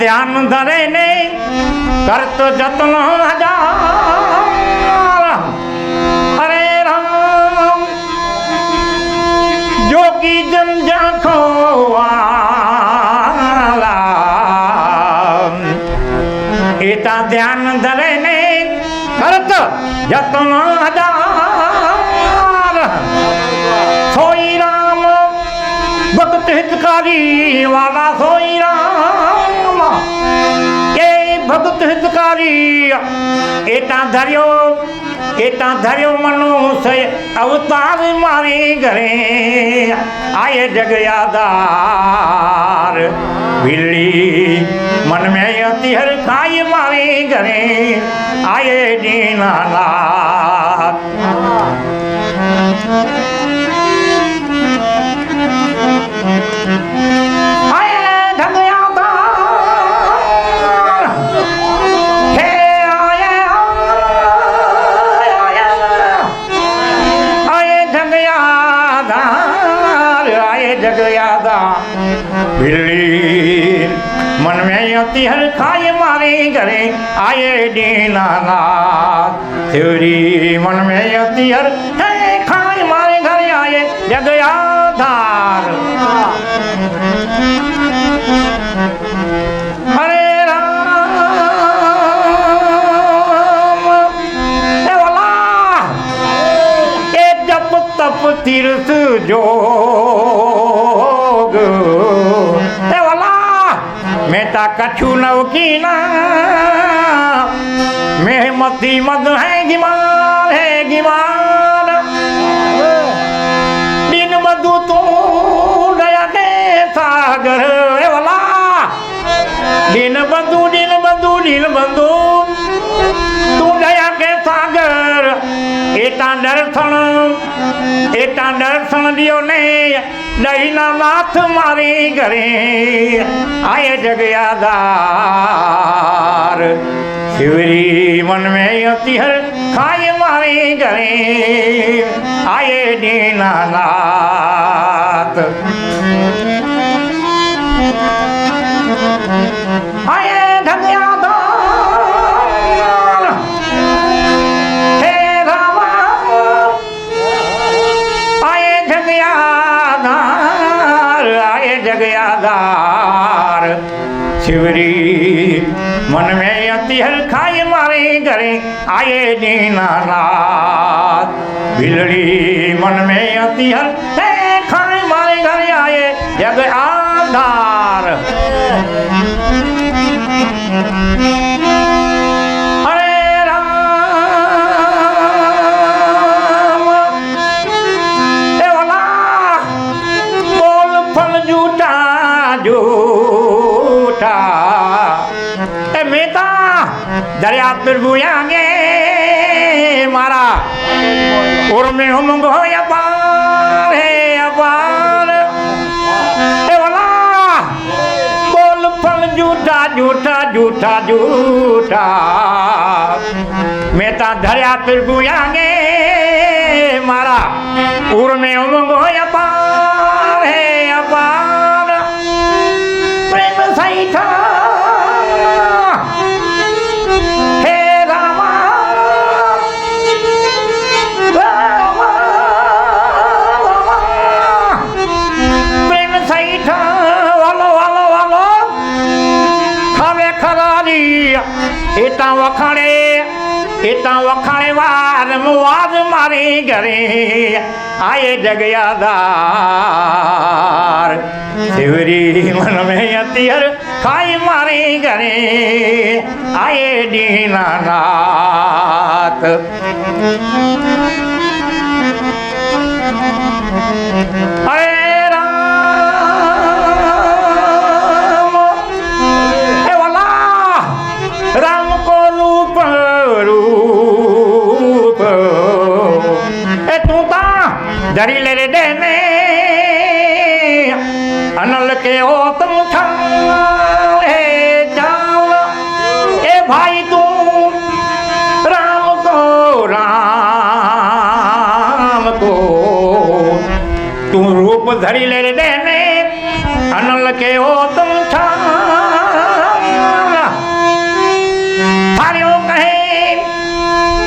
ધ્યાન ધરે ને કરતો જતન હજાર અરે રામ જોગી જન જાખો એતા ધ્યાન ધરે ને કરત જતન હજાર હિતકારી વાલા સોઈ રામ એ ભગત હિતકારી એટા ધર્યો એટા ધર્યો મનુષ્ય અવતાર મારી ઘરે આયે જગયાદાર બિલ્લી મન મેં અતિ હર ખાય મારી ઘરે આય દીનાનાથ ભીડડી મન મેં અતિ હર ખાય મારી ઘરે, આયે દીનાના થ્યોરી મન મેં અતિ હર હે ખાય મારે ઘરે, આયે જગયાધાર. અરે રામ. એ જપ તપ તીર્થ જો મેટા કછુ નવકીના મેહમતી મદ હે ગિમાન હે ગિમાન બિન બધુ તું દયા દે સાગર એવલા વાલા. દિન બંધુ દિન બંધુ દિન બંધુ દર્શન એટા દર્શન દિયો ને દહીના નાથ મારી ઘરે. આય જગયાદાર શિવરી મન મે અતિહર ખાય મારી ઘરે. આય દીના નાથ. આય ધન્યા છીવરી મન મે અતિ હલખાય મારે ઘરે આયે દીના રાત. બિલડી, મન મે અતિ હલ તે ખાય મારે ઘરે આયે જગ આધાર. જ્યારે આપેર ભૂયાંગે મારા ઓર મે હમ ગોય અપાર હે અપાર એ ઓલા બોલ ફળ જૂઠા જૂઠા જૂઠા જૂઠા મેતા ધર્યા પર ભૂયાંગે મારા ઓર મે હમ ગોય અપાર હે અપાર પ્રેમ સૈઠા ખરારી એટા વખાણે એટા વખાણે વાર વાજ મારી ઘરે. આયે જગયાદાર. શિવરી મન મે અતિયર ખાઈ મારી ઘરે. આયે દીનાનાથ. હરે ધરી લે રે ને. અનલ કે હો તું છાલ હે ચાલ. એ ભાઈ તું રામ કો રામ કો. તું રૂપ ધરી લે રે ને. અનલ કે હો તું છાલ થાર્યો કહે,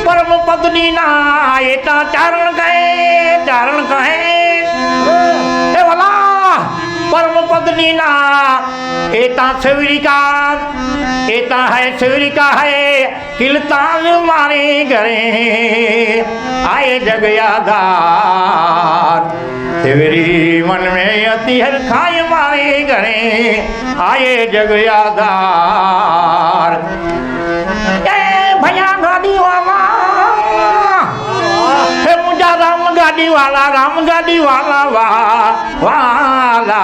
પરમ પત્ની ના એતા ચારણ કહે. धारण कहे। हाँ। भला परम पद नीला एता शिवरिका एता है शिवरिका है किलता मारे घरे आए जग यादार शिवरी मन में अति हर खाए मारे घरे आए जग यादार। ए भैया गाड़ी वाला ગાડી વાળા રામ ગાડી વાળા વાહ વાલા.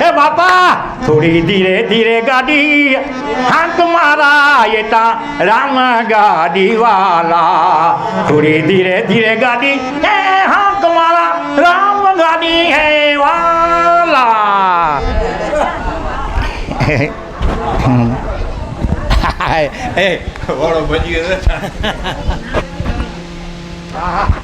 હે બાપા થોડી ધીરે ધીરે ગાડી હાંક મારા એતા રામ ગાડી વાલા થોડી ધીરે ધીરે ગાડી હે હાંક મારા રામ ગાડી હે વાલા. એ વાળો બજી ગયો